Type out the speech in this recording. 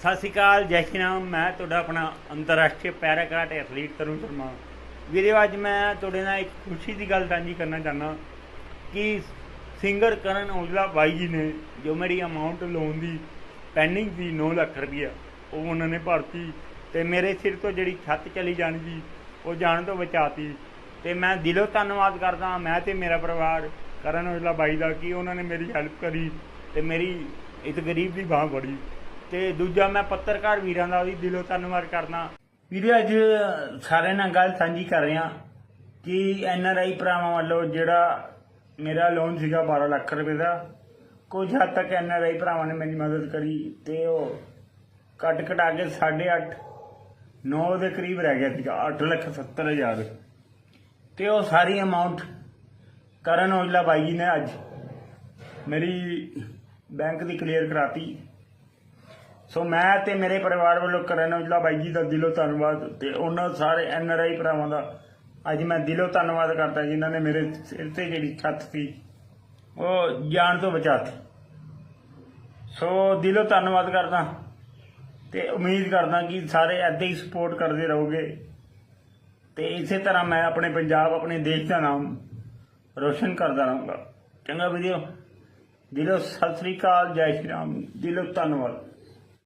ਸਤਿ ਸ਼੍ਰੀ ਅਕਾਲ, ਜੈ ਸ਼੍ਰੀ ਰਾਮ। ਮੈਂ ਤੁਹਾਡਾ ਆਪਣਾ ਅੰਤਰਰਾਸ਼ਟਰੀ para karate athlete Tarun Sharma. ਵੀਰੇ, ਅੱਜ ਮੈਂ ਤੁਹਾਡੇ ਨਾਲ ਇੱਕ ਖੁਸ਼ੀ ਦੀ ਗੱਲ ਸਾਂਝੀ ਕਰਨਾ ਚਾਹੁੰਦਾ ਕਿ ਸਿੰਗਰ ਕਰਨ ਔਜਲਾ ਬਾਈ ਜੀ ਨੇ ਜੋ ਮੇਰੀ ਅਮਾਉਂਟ ਲੋਨ ਦੀ ਪੈਂਡਿੰਗ ਸੀ 9 ਲੱਖ ਰੁਪਈਆ, ਉਹ ਉਹਨਾਂ ਨੇ ਭਰਤੀ ਤੇ ਮੇਰੇ ਸਿਰ ਤੋਂ ਜਿਹੜੀ ਛੱਤ ਚਲੀ ਜਾਣੀ ਸੀ ਉਹ ਜਾਣ ਤੋਂ ਬਚਾਤੀ। ਤੇ ਮੈਂ ਦਿਲੋਂ ਧੰਨਵਾਦ ਕਰਦਾ ਮੈਂ ਤੇ ਮੇਰਾ ਪਰਿਵਾਰ ਕਰਨ ਔਜਲਾ ਬਾਈ ਦਾ ਕਿ ਉਹਨਾਂ ਨੇ ਮੇਰੀ ਹੈਲਪ ਕਰੀ ਤੇ ਮੇਰੀ ਇੱਕ ਗਰੀਬ ਦੀ ਬਾਹ ਫੜੀ। ਤੇ ਦੂਜਾ ਮੈਂ ਪੱਤਰਕਾਰ ਵੀਰਾਂ ਦਾ ਵੀ ਦਿਲੋਂ ਧੰਨਵਾਦ ਕਰਦਾ। ਵੀਰੇ, ਅੱਜ ਸਾਰਿਆਂ ਨਾਲ ਗੱਲ ਸਾਂਝੀ ਕਰ ਰਿਹਾ ਕਿ ਐਨ ਆਰ ਆਈ ਭਰਾਵਾਂ ਵੱਲੋਂ ਜਿਹੜਾ ਮੇਰਾ ਲੋਨ ਸੀਗਾ 12 ਲੱਖ ਰੁਪਏ ਦਾ, ਕੁਝ ਹੱਦ ਤੱਕ ਐਨ ਆਰ ਆਈ ਭਰਾਵਾਂ ਨੇ ਮੇਰੀ ਮਦਦ ਕਰੀ ਤੇ ਉਹ ਕੱਟ ਕਟਾ ਕੇ 8.5 9 ਦੇ ਕਰੀਬ ਰਹਿ ਗਿਆ ਸੀਗਾ 8 ਲੱਖ 70 ਹਜ਼ਾਰ। ਤੇ ਉਹ ਸਾਰੀ ਅਮਾਉਂਟ ਕਰਨ ਔਜਲਾ ਬਾਈ ਜੀ ਨੇ ਅੱਜ ਮੇਰੀ ਬੈਂਕ ਦੀ ਕਲੀਅਰ ਕਰਾਤੀ। ਸੋ ਮੈਂ ਤੇ ਮੇਰੇ ਪਰਿਵਾਰ ਵੱਲੋਂ ਕਰਨ ਔਜਲਾ ਬਾਈ ਜੀ ਦਾ ਦਿਲੋਂ ਧੰਨਵਾਦ ਤੇ ਉਹਨਾਂ ਸਾਰੇ ਐਨ ਆਰ ਆਈ ਭਰਾਵਾਂ ਦਾ ਅੱਜ ਮੈਂ ਦਿਲੋਂ ਧੰਨਵਾਦ ਕਰਦਾ ਜਿਨ੍ਹਾਂ ਨੇ ਮੇਰੇ ਸਿਰ ਤੇ ਜਿਹੜੀ ਛੱਤ ਸੀ, ਉਹ ਜਾਣ ਤੋਂ ਬਚਾਤੀ ਸੋ ਦਿਲੋਂ ਧੰਨਵਾਦ ਕਰਦਾ ਤੇ ਉਮੀਦ ਕਰਦਾ ਕਿ ਸਾਰੇ ਐਦਾਂ ਹੀ ਸਪੋਰਟ ਕਰਦੇ ਰਹੋਗੇ। ਤੇ ਇਸੇ ਤਰ੍ਹਾਂ ਮੈਂ ਆਪਣੇ ਪੰਜਾਬ, ਆਪਣੇ ਦੇਸ਼ ਦਾ ਨਾਮ ਰੋਸ਼ਨ ਕਰਦਾ ਰਹਾਂਗਾ। ਚੰਗਾ ਵੀਡੀਓ ਦਿਲੋਂ ਸਤਿ ਸ੍ਰੀ ਅਕਾਲ, ਜੈ ਸ਼੍ਰੀ ਰਾਮ, ਦਿਲੋਂ ਧੰਨਵਾਦ।